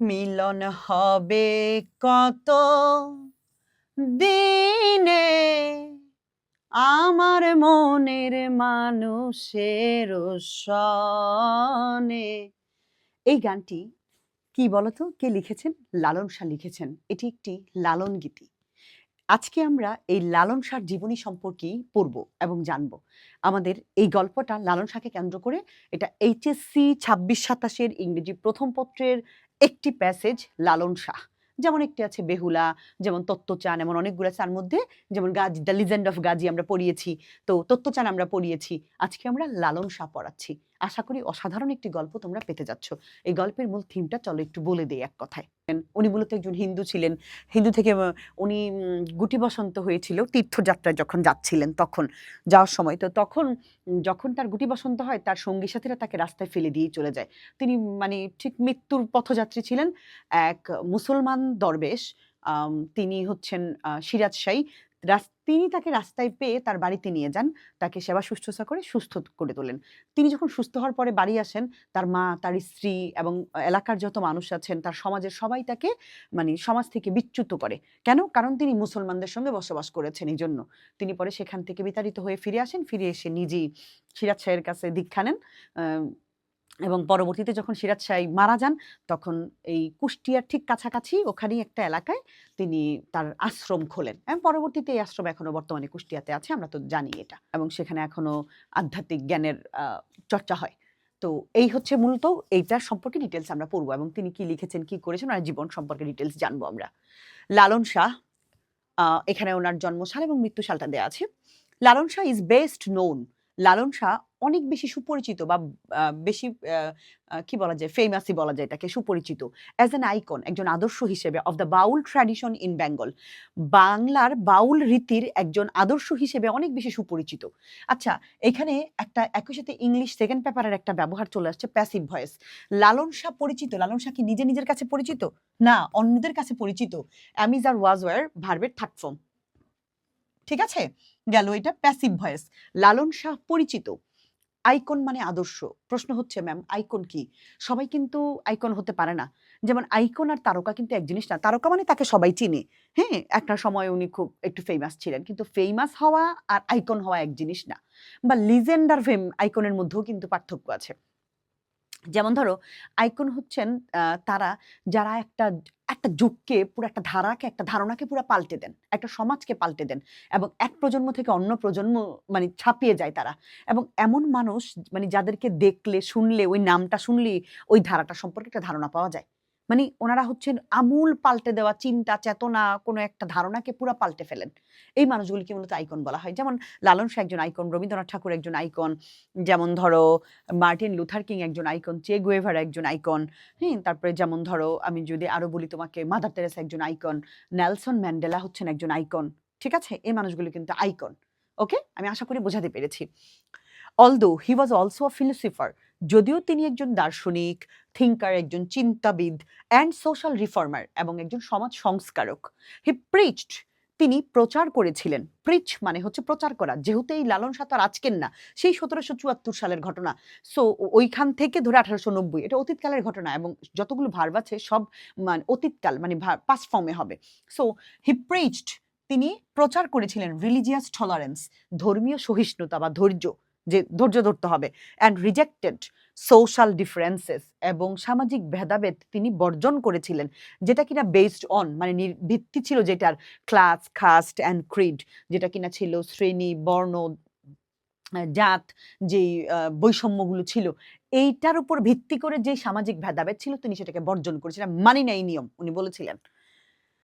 মিলন হবে কত দিনে? আমার মনের মানুষের সনে এই গানটি কি বলতো? কে লিখেছেন? লালন শাহ লিখেছেন। এটি একটি লালন গীতি। আজকে আমরা এই লালন শাহর জীবনী সম্পর্কেই পড়ব এবং জানব। আমাদের এই গল্পটা লালন শাহকে কেন্দ্র করে এটা এইচএসসি ছাব্বিশ সাতাশের ইংরেজি প্রথম পত্রের একটি প্যাসেজ লালন শাহ। যেমন একটি আছে বেহুলা, যেমন তত্ত্বচান, এমন অনেকগুলো আছে। তার মধ্যে যেমন গাজ, দ্য লিজেন্ড অফ গাজী আমরা পড়িয়েছি। তো তত্ত্বচান আমরা পড়িয়েছি। আজকে আমরা লালন শাহ পড়াচ্ছি। আশা করি অসাধারণ একটি গল্প তোমরা পেতে যাচ্ছ। এই গল্পের মূল থিমটা চলো একটু বলে দিই এক কথায়। উনি মূলত একজন হিন্দু ছিলেন। হিন্দু থেকে উনি গুটি বসন্ত হয়েছিল তীর্থযাত্রায় যখন যাচ্ছিলেন তখন যাওয়ার সময়। তো তখন যখন তার গুটি বসন্ত হয় তার সঙ্গী সাথীরা তাকে রাস্তায় ফেলে দিয়ে চলে যায়। তিনি মানে ঠিক মৃত্যুর পথযাত্রী ছিলেন এক মুসলমান দরবেশ। তিনি হচ্ছেন আহ, সিরাজ শাহী। রাস- তিনি তাকে রাস্তায় পেয়ে তার বাড়িতে নিয়ে যান, তাকে সেবা শুশ্রূষা করে সুস্থ করে তোলেন। তিনি যখন সুস্থ হওয়ার পরে বাড়ি আসেন, তার মা, তার স্ত্রী এবং এলাকার যত মানুষ আছেন, তার সমাজের সবাই তাকে মানে সমাজ থেকে বিচ্যুত করে। কেন? কারণ তিনি মুসলমানদের সঙ্গে বসবাস করেছেন এই জন্য তিনি পরে সেখান থেকে বিতাড়িত হয়ে ফিরে আসেন, ফিরে এসে নিজেই সিরাজ শাহের কাছে দীক্ষা নেন। এবং পরবর্তীতে যখন সিরাজ শাহ মারা যান, তখন এই কুষ্টিয়ার ঠিক কাছাকাছি ওখানেই একটা এলাকায় তিনি তার আশ্রম খোলেন। এবং পরবর্তীতে এই আশ্রম এখনও বর্তমানে কুষ্টিয়াতে আছে, আমরা তো জানি এটা। এবং সেখানে এখনও আধ্যাত্মিক জ্ঞানের চর্চা হয়। তো এই হচ্ছে মূলত এইটার সম্পর্কে ডিটেলস আমরা পড়ব এবং তিনি কি লিখেছেন, কি করেছেন, ওনার জীবন সম্পর্কে ডিটেলস জানব আমরা। লালন শাহ এখানে ওনার জন্মসাল এবং মৃত্যুসালটা দেওয়া আছে। Lalon Shah is best known Lalon Shah অনেক বেশি সুপরিচিত বা বেশি কি বলা যায় ফেমাসই বলা যায় এটাকে সুপরিচিত। অ্যাজ অ্যান আইকন একজন আদর্শ হিসেবে of the Baul tradition in Bengal বাংলার বাউল রীতির একজন আদর্শ হিসেবে অনেক বেশি সুপরিচিত। আচ্ছা এখানে একটা একই সাথে ইংলিশ সেকেন্ড পেপারের একটা ব্যবহার চলে আসছে প্যাসিভ ভয়েস লালন শাহ পরিচিত? লালন শাহ কি নিজে নিজের কাছে পরিচিত? না, অন্যদের কাছে পরিচিত? Am is are was were ভার্বের থার্ড ফর্ম ঠিক আছে? গেল এটা প্যাসিভ ভয়েস লালন শাহ পরিচিত। আইকন মানে আদর্শ। প্রশ্ন হচ্ছে ম্যাম আইকন কি? সবাই কিন্তু আইকন হতে পারে না। যেমন আইকন আর তারকা কিন্তু এক জিনিস না। তারকা মানে তাকে সবাই চিনে। হ্যাঁ? একটা সময় উনি খুব একটু ফেমাস ছিলেন। কিন্তু ফেমাস হওয়া আর আইকন হওয়া এক জিনিস না। বা লিজেন্ড আর ফেম আইকনের মধ্যেও কিন্তু পার্থক্য আছে। যেমন ধরো আইকন হচ্ছেন তারা যারা একটা একটা যুগকে পুরো একটা ধারাকে, একটা ধারণাকে পুরো পাল্টে দেন, একটা সমাজকে পাল্টে দেন এবং এক প্রজন্ম থেকে অন্য প্রজন্ম মানে ছাপিয়ে যায় তারা এবং এমন মানুষ মানে যাদেরকে দেখলে, শুনলে, ওই নামটা শুনলে ওই ধারাটা সম্পর্কে একটা ধারণা পাওয়া যায়। মানে ওনারা হচ্ছেন আমূল পাল্টে দেওয়া চিন্তা, চেতনা, কোনো একটা ধারণাকে পুরো পাল্টে ফেলেন। এই মানুষগুলিকে মূলত আইকন বলা হয়। যেমন লালন শাহ একজন আইকন, রবীন্দ্রনাথ ঠাকুর একজন আইকন, যেমন ধরো মার্টিন লুথার কিং একজন আইকন, চে গুয়েভার একজন আইকন হ্যাঁ তারপরে যেমন ধরো আমি যদি আরও বলি তোমাকে, মাদার তেরেসা একজন আইকন, নেলসন ম্যান্ডেলা হচ্ছেন একজন আইকন, ঠিক আছে? এই মানুষগুলো কিন্তু আইকন, ওকে? আমি আশা করি বোঝাতে পেরেছি। Although he was also a ফিলোসিফার যদিও তিনি একজন দার্শনিক থিঙ্কার একজন চিন্তাবিদ অ্যান্ড সোশ্যাল রিফর্মার এবং একজন সমাজ সংস্কারক। হি প্রিচড তিনি প্রচার করেছিলেন। প্রিচ মানে হচ্ছে প্রচার করা। যেহেতু এই লালন আর আজকের না, সেই সতেরোশো চুয়াত্তর সালের ঘটনা। সো ওইখান থেকে ধরে আঠারোশো নব্বই, এটা অতীতকালের ঘটনা এবং যতগুলো ভার্ব আছে, সব মানে অতীতকাল মানে পাস ফর্মে হবে। সো হি প্রিচড তিনি প্রচার করেছিলেন রিলিজিয়াস টলারেন্স ধর্মীয় সহিষ্ণুতা বা ধৈর্য। যে ধৈর্য ধরতে হবে। অ্যান্ড রিজেক্টেড সোশ্যাল ডিফারেন্সেস এবং সামাজিক ভেদাভেদ তিনি বর্জন করেছিলেন যেটা কিনা বেসড অন মানে ভিত্তি ছিল যেটার ক্লাস কাস্ট অ্যান্ড ক্রিড যেটা কিনা ছিল শ্রেণি বর্ণ জাত আহ, বৈষম্যগুলো ছিল। এইটার উপর ভিত্তি করে যে সামাজিক ভেদাভেদ ছিল তিনি সেটাকে বর্জন করেছিলেন। মানি নাই নিয়ম উনি বলেছিলেন।